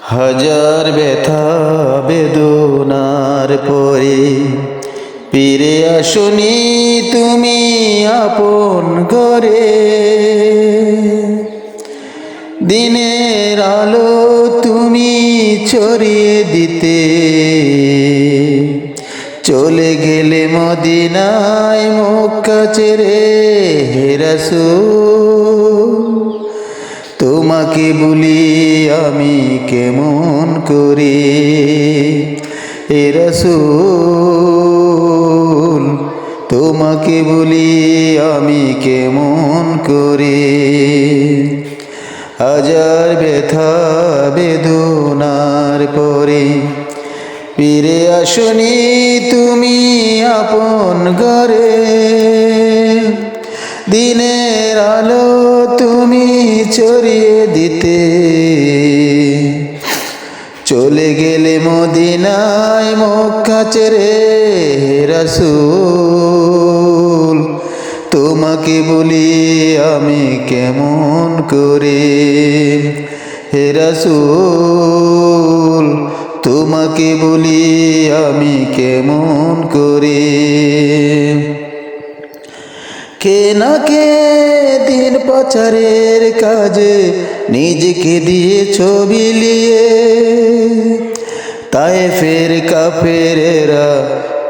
হাজার ব্যথা বেদনার পরে ফিরে আসনি তুমি আপন ঘরে। দিনের আলো তুমি ছড়িয়ে দিতে। চলে গেলে মদিনায় মক্কা ছেড়ে হেরাসু তোমাকে বলি, আমি কেমন করে? এরসুল তোমাকে বলি, আমি কেমন করে? হাজার ব্যথা বেদনার পরে ফিরে আসনি তুমি আপন ঘরে। দিনের আলো তুমি ছড়িয়ে দিতে। চলে গেলে মদিনায় মক্কা ছেড়ে রাসূল, তোমাকে বলি আমি কেমন করে? হে রাসূল, তোমাকে বলি আমি কেমন করে? কে না কে দিন প্রচারের কাজে নিজেকে দিয়ে ছবি লিয়ে তাই ফের কাফেরেরা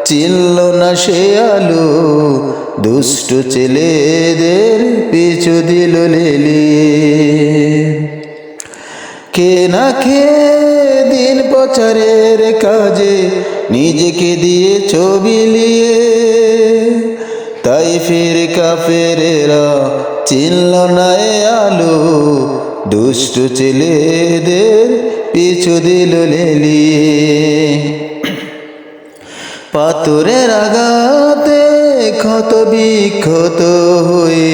চিনল না সে আলো, দুষ্ট ছেলেদের পিছু দিল লেলিয়ে। কে না কে দিন প্রচারের কাজে নিজেকে দিয়ে ছবি লিয়ে ফির কাফেরেরা চিনল না এ আলো। দুষ্ট ছেলেদের পিছু দিল লেলিয়ে পাথরের আঘাতে ক্ষত বিক্ষত হয়ে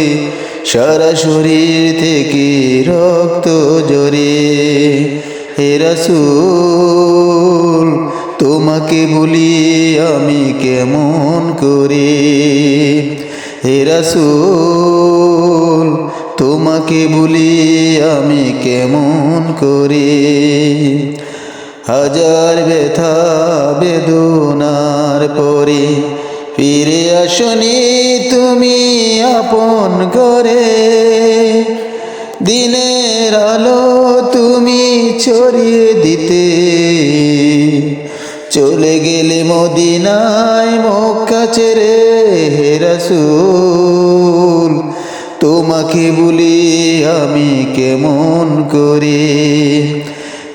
সারা শরীর থেকে রক্ত জরে হে রাসূল তোমাকে বলি, আমি কেমন করে? হে রাসূল, তোমাকে বলি, আমি কেমন করে? হাজার ব্যথা বেদনার পরে ফিরে আসনি তুমি আপন করে। দিনের আলো তুমি ছড়িয়ে দিতে গেলে মদিনায় মক্কা ছেড়ে, হে রাসূল, তোমাকে বলি আমি কেমন করে?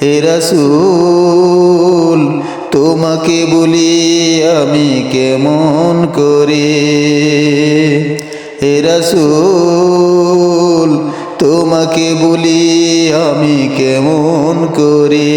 হে রাসূল, তোমাকে বলি আমি কেমন করে? হে রাসূল, তোমাকে বলি আমি কেমন করে?